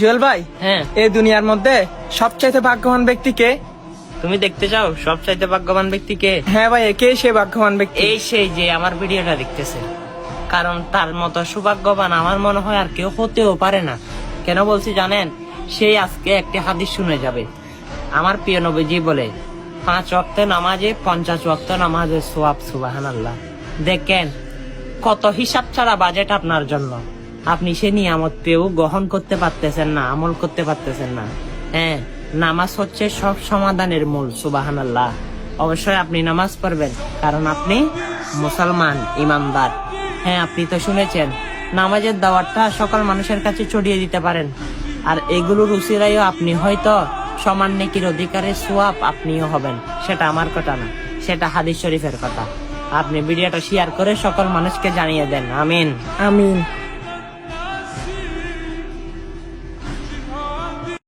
জুয়েল ভাই হ্যাঁ। এই দুনিয়ার মধ্যে সবচাইতে ভাগ্যবান ব্যক্তিকে তুমি দেখতে চাও সবচাইতে ভাগ্যবান ব্যক্তিকে হ্যাঁ ভাই কে সে ভাগ্যবান ব্যক্তি? এই সেই যে আমার ভিডিওটা দেখতেছে। কারণ তার মতো সৌভাগ্যবান আমার মনে হয় আর কেউ হতেও পারে না। কেন বলছি জানেন? সেই আজকে একটি হাদিস শুনে যাবে। আমার প্রিয় নবীজি বলে পাঁচ ওয়াক্ত নামাজে পঞ্চাশ ওয়াক্ত নামাজে সোয়াব সুবাহান আল্লাহ দেখেন কত হিসাব ছাড়া বাজেট আপনার জন্য। আপনি সে নিয়ামত পেয়েও গ্রহণ করতে পারতেছেন না, আমল করতে পারতেছেন না। হ্যাঁ নামাজ হচ্ছে সব সমাধানের মূল সুবাহান আল্লাহ অবশ্যই আপনি নামাজ পড়বেন, কারণ আপনি মুসলমান, ইমানদার। হ্যাঁ আপনি তো শুনেছেন, নামাজের দাওয়াতটা সকল মানুষের কাছে ছড়িয়ে দিতে পারেন। আর এগুলোর উসিরাইও আপনি হয়তো সমান নেকির অধিকারের সোয়াব আপনিও হবেন, সেটা আমার কথা না, সেটা হাদিস শরীফের কথা। আপনি ভিডিওটা শেয়ার করে সকল মানুষকে জানিয়ে দেন, আমিন। আমিন।